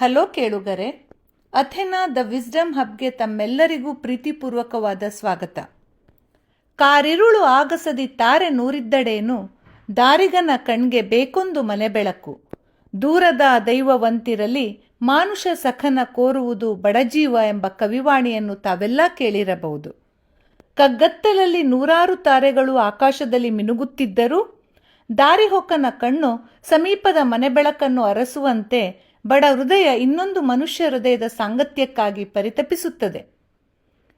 Hello ಕೇಳುಗರೆ, ಅಥೆನಾ the wisdom ಹಬ್ಗೆ ತಮ್ಮೆಲ್ಲರಿಗೂ ಪ್ರೀತಿಪೂರ್ವಕವಾದ ಸ್ವಾಗತ. ಕಾರಿರುಳು ಆಗಸದಿ ತಾರೆ ನೂರಿದ್ದಡೇನು, ದಾರಿಗನ ಕಣ್ಗೆ ಬೇಕೊಂದು ಮನೆ ಬೆಳಕು. ದೂರದ ದೈವವಂತಿರಲಿ, ಮಾನುಷ ಸಖನ ಕೋರುವುದು ಬಡಜೀವ ಎಂಬ ಕವಿವಾಣಿಯನ್ನು ತಾವೆಲ್ಲ ಕೇಳಿರಬಹುದು. ಕಗ್ಗತ್ತಲಲ್ಲಿ ನೂರಾರು ತಾರೆಗಳು ಆಕಾಶದಲ್ಲಿ ಮಿನುಗುತ್ತಿದ್ದರೂ ದಾರಿಹೊಕ್ಕನ ಕಣ್ಣು ಸಮೀಪದ ಮನೆ ಬೆಳಕನ್ನು ಅರಸುವಂತೆ ಬಡ ಹೃದಯ ಇನ್ನೊಂದು ಮನುಷ್ಯ ಹೃದಯದ ಸಾಂಗತ್ಯಕ್ಕಾಗಿ ಪರಿತಪಿಸುತ್ತದೆ.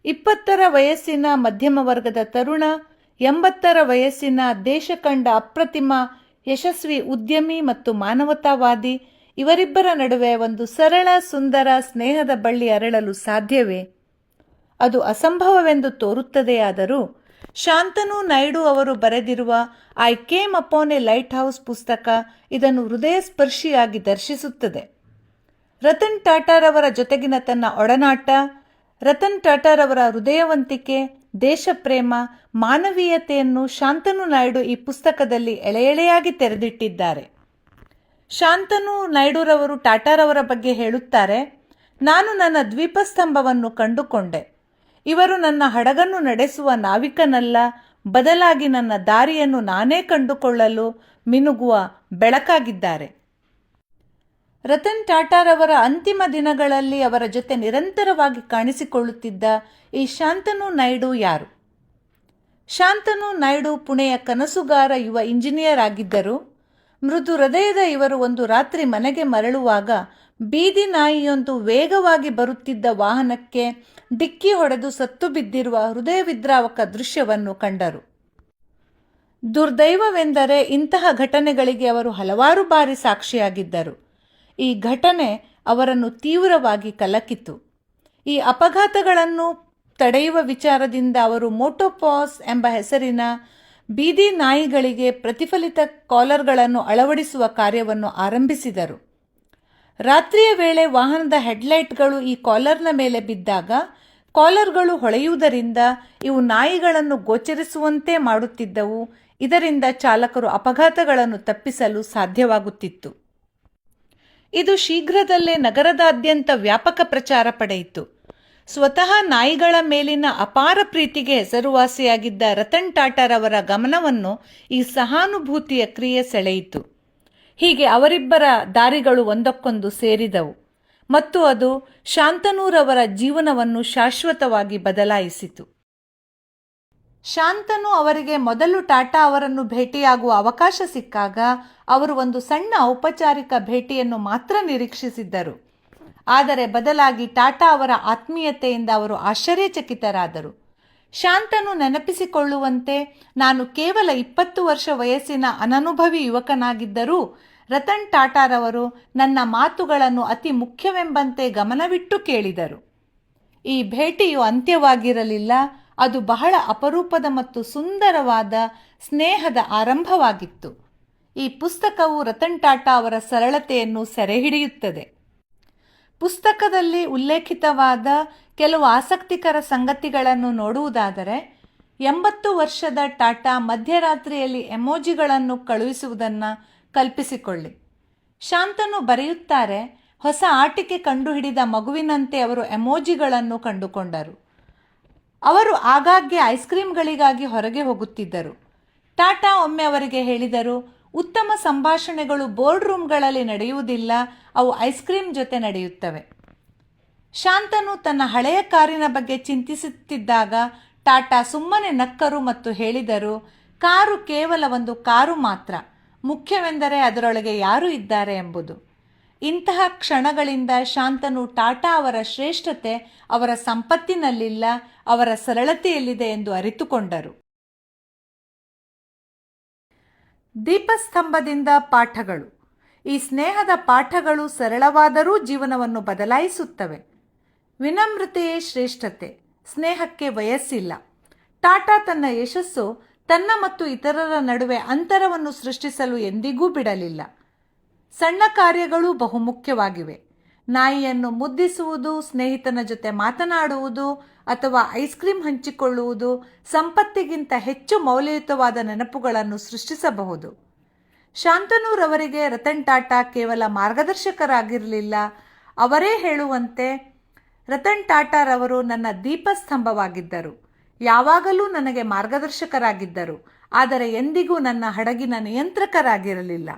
ಇಪ್ಪತ್ತರ ವಯಸ್ಸಿನ ಮಧ್ಯಮ ವರ್ಗದ ತರುಣ, ಎಂಬತ್ತರ ವಯಸ್ಸಿನ ದೇಶ ಕಂಡ ಅಪ್ರತಿಮ, ಯಶಸ್ವಿ, ಉದ್ಯಮಿ ಮತ್ತು ಮಾನವತಾವಾದಿ ಇವರಿಬ್ಬರ ನಡುವೆ ಒಂದು ಸರಳ, ಸುಂದರ ಸ್ನೇಹದ ಬಳ್ಳಿ ಅರಳಲು ಸಾಧ್ಯವೇ? ಅದು ಅಸಂಭವವೆಂದು ತೋರುತ್ತದೆಯಾದರೂ ಶಾಂತನು ನಾಯ್ಡು ಅವರು ಬರೆದಿರುವ I came upon a lighthouse ಪುಸ್ತಕ ಇದನ್ನು ಹೃದಯ ಸ್ಪರ್ಶಿಯಾಗಿ ದರ್ಶಿಸುತ್ತದೆ. ರತನ್ ಟಾಟಾರವರ ಜೊತೆಗಿನ ತನ್ನ ಒಡನಾಟ, ರತನ್ ಟಾಟಾರವರ ಹೃದಯವಂತಿಕೆ, ದೇಶಪ್ರೇಮ, ಮಾನವೀಯತೆಯನ್ನು ಶಾಂತನು ನಾಯ್ಡು ಈ ಪುಸ್ತಕದಲ್ಲಿ ಎಳೆ ಎಳೆಯಾಗಿ ತೆರೆದಿಟ್ಟಿದ್ದಾರೆ. ಶಾಂತನು ನಾಯ್ಡುರವರು ಟಾಟಾರವರ ಬಗ್ಗೆ ಹೇಳುತ್ತಾರೆ, ನಾನು ನನ್ನ ದ್ವೀಪಸ್ತಂಭವನ್ನು ಕಂಡುಕೊಂಡೆ. ಇವರು ನನ್ನ ಹಡಗನ್ನು ನಡೆಸುವ ನಾವಿಕನಲ್ಲ, ಬದಲಾಗಿ ನನ್ನ ದಾರಿಯನ್ನು ನಾನೇ ಕಂಡುಕೊಳ್ಳಲು ಮಿನುಗುವ ಬೆಳಕಾಗಿದ್ದಾರೆ. ರತನ್ ಟಾಟಾರವರ ಅಂತಿಮ ದಿನಗಳಲ್ಲಿ ಅವರ ಜೊತೆ ನಿರಂತರವಾಗಿ ಕಾಣಿಸಿಕೊಳ್ಳುತ್ತಿದ್ದ ಈ ಶಾಂತನು ನಾಯ್ಡು ಯಾರು? ಶಾಂತನು ನಾಯ್ಡು ಪುಣೆಯ ಕನಸುಗಾರ ಯುವ ಇಂಜಿನಿಯರ್ ಆಗಿದ್ದರು. ಮೃದು ಹೃದಯದ ಇವರು ಒಂದು ರಾತ್ರಿ ಮನೆಗೆ ಮರಳುವಾಗ ಬೀದಿ ನಾಯಿಯೊಂದು ವೇಗವಾಗಿ ಬರುತ್ತಿದ್ದ ವಾಹನಕ್ಕೆ ಡಿಕ್ಕಿ ಹೊಡೆದು ಸತ್ತು ಬಿದ್ದಿರುವ ಹೃದಯ ವಿದ್ರಾವಕ ದೃಶ್ಯವನ್ನು ಕಂಡರು. ದುರ್ದೈವವೆಂದರೆ ಇಂತಹ ಘಟನೆಗಳಿಗೆ ಅವರು ಹಲವಾರು ಬಾರಿ ಸಾಕ್ಷಿಯಾಗಿದ್ದರು. ಈ ಘಟನೆ ಅವರನ್ನು ತೀವ್ರವಾಗಿ ಕಲಕಿತು. ಈ ಅಪಘಾತಗಳನ್ನು ತಡೆಯುವ ವಿಚಾರದಿಂದ ಅವರು ಮೋಟೋಪಾಸ್ ಎಂಬ ಹೆಸರಿನ ಬೀದಿ ನಾಯಿಗಳಿಗೆ ಪ್ರತಿಫಲಿತ ಕಾಲರ್ಗಳನ್ನು ಅಳವಡಿಸುವ ಕಾರ್ಯವನ್ನು ಆರಂಭಿಸಿದರು. ರಾತ್ರಿಯ ವೇಳೆ ವಾಹನದ ಹೆಡ್ಲೈಟ್ಗಳು ಈ ಕಾಲರ್ನ ಮೇಲೆ ಬಿದ್ದಾಗ ಕಾಲರ್ಗಳು ಹೊಳೆಯುವುದರಿಂದ ಇವು ನಾಯಿಗಳನ್ನು ಗೋಚರಿಸುವಂತೆ ಮಾಡುತ್ತಿದ್ದವು. ಇದರಿಂದ ಚಾಲಕರು ಅಪಘಾತಗಳನ್ನು ತಪ್ಪಿಸಲು ಸಾಧ್ಯವಾಗುತ್ತಿತ್ತು. ಇದು ಶೀಘ್ರದಲ್ಲೇ ನಗರದಾದ್ಯಂತ ವ್ಯಾಪಕ ಪ್ರಚಾರ ಪಡೆಯಿತು. ಸ್ವತಃ ನಾಯಿಗಳ ಮೇಲಿನ ಅಪಾರ ಪ್ರೀತಿಗೆ ಹೆಸರುವಾಸಿಯಾಗಿದ್ದ ರತನ್ ಟಾಟಾರವರ ಗಮನವನ್ನು ಈ ಸಹಾನುಭೂತಿಯ ಕ್ರಿಯೆ ಸೆಳೆಯಿತು. ಹೀಗೆ ಅವರಿಬ್ಬರ ದಾರಿಗಳು ಒಂದಕ್ಕೊಂದು ಸೇರಿದವು. ಮತ್ತು ಅದು ಶಾಂತನೂರವರ ಜೀವನವನ್ನು ಶಾಶ್ವತವಾಗಿ ಬದಲಾಯಿಸಿತು. ಶಾಂತನು ಅವರಿಗೆ ಮೊದಲು ಟಾಟಾ ಅವರನ್ನು ಭೇಟಿಯಾಗುವ ಅವಕಾಶ ಸಿಕ್ಕಾಗ ಅವರು ಒಂದು ಸಣ್ಣ ಔಪಚಾರಿಕ ಭೇಟಿಯನ್ನು ಮಾತ್ರ ನಿರೀಕ್ಷಿಸಿದ್ದರು. ಆದರೆ ಬದಲಾಗಿ ಟಾಟಾ ಅವರ ಆತ್ಮೀಯತೆಯಿಂದ ಅವರು ಆಶ್ಚರ್ಯಚಕಿತರಾದರು. ಶಾಂತನು ನೆನಪಿಸಿಕೊಳ್ಳುವಂತೆ, ನಾನು ಕೇವಲ ಇಪ್ಪತ್ತು ವರ್ಷ ವಯಸ್ಸಿನ ಅನನುಭವಿ ಯುವಕನಾಗಿದ್ದರೂ ರತನ್ ಟಾಟಾರವರು ನನ್ನ ಮಾತುಗಳನ್ನು ಅತಿ ಮುಖ್ಯವೆಂಬಂತೆ ಗಮನವಿಟ್ಟು ಕೇಳಿದರು. ಈ ಭೇಟಿಯು ಅಂತ್ಯವಾಗಿರಲಿಲ್ಲ. ಅದು ಬಹಳ ಅಪರೂಪದ ಮತ್ತು ಸುಂದರವಾದ ಸ್ನೇಹದ ಆರಂಭವಾಗಿತ್ತು. ಈ ಪುಸ್ತಕವು ರತನ್ ಟಾಟಾ ಅವರ ಸರಳತೆಯನ್ನು ಸೆರೆಹಿಡಿಯುತ್ತದೆ. ಪುಸ್ತಕದಲ್ಲಿ ಉಲ್ಲೇಖಿತವಾದ ಕೆಲವು ಆಸಕ್ತಿಕರ ಸಂಗತಿಗಳನ್ನು ನೋಡುವುದಾದರೆ, ಎಂಬತ್ತು ವರ್ಷದ ಟಾಟಾ ಮಧ್ಯರಾತ್ರಿಯಲ್ಲಿ ಎಮೋಜಿಗಳನ್ನು ಕಳುಹಿಸುವುದನ್ನು ಕಲ್ಪಿಸಿಕೊಳ್ಳಿ. ಶಾಂತನು ಬರೆಯುತ್ತಾರೆ, ಹೊಸ ಆಟಿಕೆ ಕಂಡುಹಿಡಿದ ಮಗುವಿನಂತೆ ಅವರು ಎಮೋಜಿಗಳನ್ನು ಕಂಡುಕೊಂಡರು. ಅವರು ಆಗಾಗ್ಗೆ ಐಸ್ ಕ್ರೀಮ್ಗಳಿಗಾಗಿ ಹೊರಗೆ ಹೋಗುತ್ತಿದ್ದರು. ಟಾಟಾ ಒಮ್ಮೆ ಅವರಿಗೆ ಹೇಳಿದರು, ಉತ್ತಮ ಸಂಭಾಷಣೆಗಳು ಬೋರ್ಡ್ ರೂಮ್ಗಳಲ್ಲಿ ನಡೆಯುವುದಿಲ್ಲ, ಅವು ಐಸ್ ಕ್ರೀಮ್ ಜೊತೆ ನಡೆಯುತ್ತವೆ. ಶಾಂತನು ತನ್ನ ಹಳೆಯ ಕಾರಿನ ಬಗ್ಗೆ ಚಿಂತಿಸುತ್ತಿದ್ದಾಗ ಟಾಟಾ ಸುಮ್ಮನೆ ನಕ್ಕರು ಮತ್ತು ಹೇಳಿದರು, ಕಾರು ಕೇವಲ ಒಂದು ಕಾರು ಮಾತ್ರ. ಮುಖ್ಯವೆಂದರೆ ಅದರೊಳಗೆ ಯಾರು ಇದ್ದಾರೆ ಎಂಬುದು. ಇಂತಹ ಕ್ಷಣಗಳಿಂದ ಶಾಂತನು ಟಾಟಾ ಅವರ ಶ್ರೇಷ್ಠತೆ, ಅವರ ಸಂಪತ್ತಿನಲ್ಲಿಲ್ಲ, ಅವರ ಸರಳತೆಯಲ್ಲಿದೆ ಎಂದು ಅರಿತುಕೊಂಡರು. ದೀಪಸ್ತಂಭದಿಂದ ಪಾಠಗಳು. ಈ ಸ್ನೇಹದ ಪಾಠಗಳು ಸರಳವಾದರೂ ಜೀವನವನ್ನು ಬದಲಾಯಿಸುತ್ತವೆ. ವಿನಮ್ರತೆಯೇ ಶ್ರೇಷ್ಠತೆ, ಸ್ನೇಹಕ್ಕೆ ವಯಸ್ಸಿಲ್ಲ. ಟಾಟಾ ತನ್ನ ಯಶಸ್ಸು ತನ್ನ ಮತ್ತು ಇತರರ ನಡುವೆ ಅಂತರವನ್ನು ಸೃಷ್ಟಿಸಲು ಎಂದಿಗೂ ಬಿಡಲಿಲ್ಲ. ಸಣ್ಣ ಕಾರ್ಯಗಳು ಬಹುಮುಖ್ಯವಾಗಿವೆ. ನಾಯಿಯನ್ನು ಮುದ್ದಿಸುವುದು, ಸ್ನೇಹಿತನ ಜೊತೆ ಮಾತನಾಡುವುದು ಅಥವಾ ಐಸ್ ಕ್ರೀಮ್ ಹಂಚಿಕೊಳ್ಳುವುದು ಸಂಪತ್ತಿಗಿಂತ ಹೆಚ್ಚು ಮೌಲ್ಯಯುತವಾದ ನೆನಪುಗಳನ್ನು ಸೃಷ್ಟಿಸಬಹುದು. ಶಾಂತನೂರವರಿಗೆ ರತನ್ ಟಾಟಾ ಕೇವಲ ಮಾರ್ಗದರ್ಶಕರಾಗಿರಲಿಲ್ಲ. ಅವರೇ ಹೇಳುವಂತೆ, ರತನ್ ಟಾಟಾರವರು ನನ್ನ ದೀಪಸ್ತಂಭವಾಗಿದ್ದರು. ಯಾವಾಗಲೂ ನನಗೆ ಮಾರ್ಗದರ್ಶಕರಾಗಿದ್ದರು, ಆದರೆ ಎಂದಿಗೂ ನನ್ನ ಹಡಗಿನ ನಿಯಂತ್ರಕರಾಗಿರಲಿಲ್ಲ.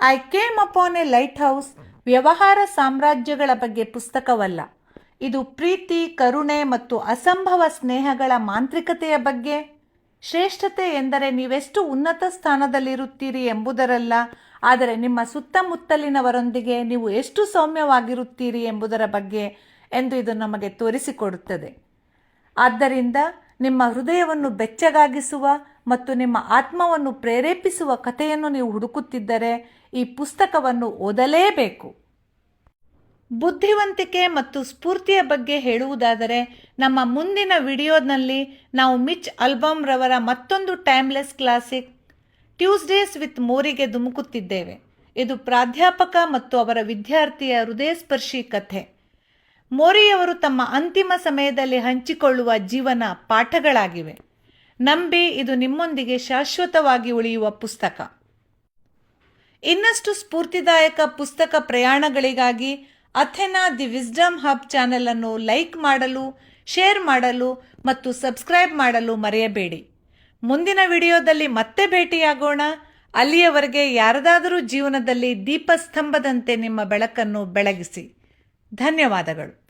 I came upon a lighthouse ವ್ಯವಹಾರ ಸಾಮ್ರಾಜ್ಯಗಳ ಬಗ್ಗೆ ಪುಸ್ತಕವಲ್ಲ. ಇದು ಪ್ರೀತಿ, ಕರುಣೆ ಮತ್ತು ಅಸಂಭವ ಸ್ನೇಹಗಳ ಮಾಂತ್ರಿಕತೆಯ ಬಗ್ಗೆ. ಶ್ರೇಷ್ಠತೆ ಎಂದರೆ ನೀವೆಷ್ಟು ಉನ್ನತ ಸ್ಥಾನದಲ್ಲಿರುತ್ತೀರಿ ಎಂಬುದರಲ್ಲ, ಆದರೆ ನಿಮ್ಮ ಸುತ್ತಮುತ್ತಲಿನವರೊಂದಿಗೆ ನೀವು ಎಷ್ಟು ಸೌಮ್ಯವಾಗಿರುತ್ತೀರಿ ಎಂಬುದರ ಬಗ್ಗೆ ಎಂದು ಇದು ನಮಗೆ ತೋರಿಸಿಕೊಡುತ್ತದೆ. ಆದ್ದರಿಂದ ನಿಮ್ಮ ಹೃದಯವನ್ನು ಬೆಚ್ಚಗಾಗಿಸುವ ಮತ್ತು ನಿಮ್ಮ ಆತ್ಮವನ್ನು ಪ್ರೇರೇಪಿಸುವ ಕಥೆಯನ್ನು ನೀವು ಹುಡುಕುತ್ತಿದ್ದರೆ ಈ ಪುಸ್ತಕವನ್ನು ಓದಲೇಬೇಕು. ಬುದ್ಧಿವಂತಿಕೆ ಮತ್ತು ಸ್ಫೂರ್ತಿಯ ಬಗ್ಗೆ ಹೇಳುವುದಾದರೆ ನಮ್ಮ ಮುಂದಿನ ವಿಡಿಯೋದಲ್ಲಿ ನಾವು ಮಿಚ್ ರವರ ಮತ್ತೊಂದು ಟೈಮ್ಲೆಸ್ ಕ್ಲಾಸಿಕ್ ಟ್ಯೂಸ್ಡೇಸ್ ವಿತ್ ಮೋರಿಗೆ ಧುಮುಕುತ್ತಿದ್ದೇವೆ. ಇದು ಪ್ರಾಧ್ಯಾಪಕ ಮತ್ತು ಅವರ ವಿದ್ಯಾರ್ಥಿಯ ಹೃದಯಸ್ಪರ್ಶಿ ಕಥೆ. ಮೋರಿಯವರು ತಮ್ಮ ಅಂತಿಮ ಸಮಯದಲ್ಲಿ ಹಂಚಿಕೊಳ್ಳುವ ಜೀವನ ಪಾಠಗಳಾಗಿವೆ. ನಂಬಿ ಇದು ನಿಮ್ಮೊಂದಿಗೆ ಶಾಶ್ವತವಾಗಿ ಉಳಿಯುವ ಪುಸ್ತಕ. ಇನ್ನಷ್ಟು ಸ್ಫೂರ್ತಿದಾಯಕ ಪುಸ್ತಕ ಪ್ರಯಾಣಗಳಿಗಾಗಿ Athena the wisdom hub channel ಅನ್ನು ಲೈಕ್ ಮಾಡಲು, ಶೇರ್ ಮಾಡಲು ಮತ್ತು ಸಬ್ಸ್ಕ್ರೈಬ್ ಮಾಡಲು ಮರೆಯಬೇಡಿ. ಮುಂದಿನ ವಿಡಿಯೋದಲ್ಲಿ ಮತ್ತೆ ಭೇಟಿಯಾಗೋಣ. ಅಲ್ಲಿಯವರೆಗೆ ಯಾರದಾದರೂ ಜೀವನದಲ್ಲಿ ದೀಪಸ್ತಂಭದಂತೆ ನಿಮ್ಮ ಬೆಳಕನ್ನು ಬೆಳಗಿಸಿ. ಧನ್ಯವಾದಗಳು.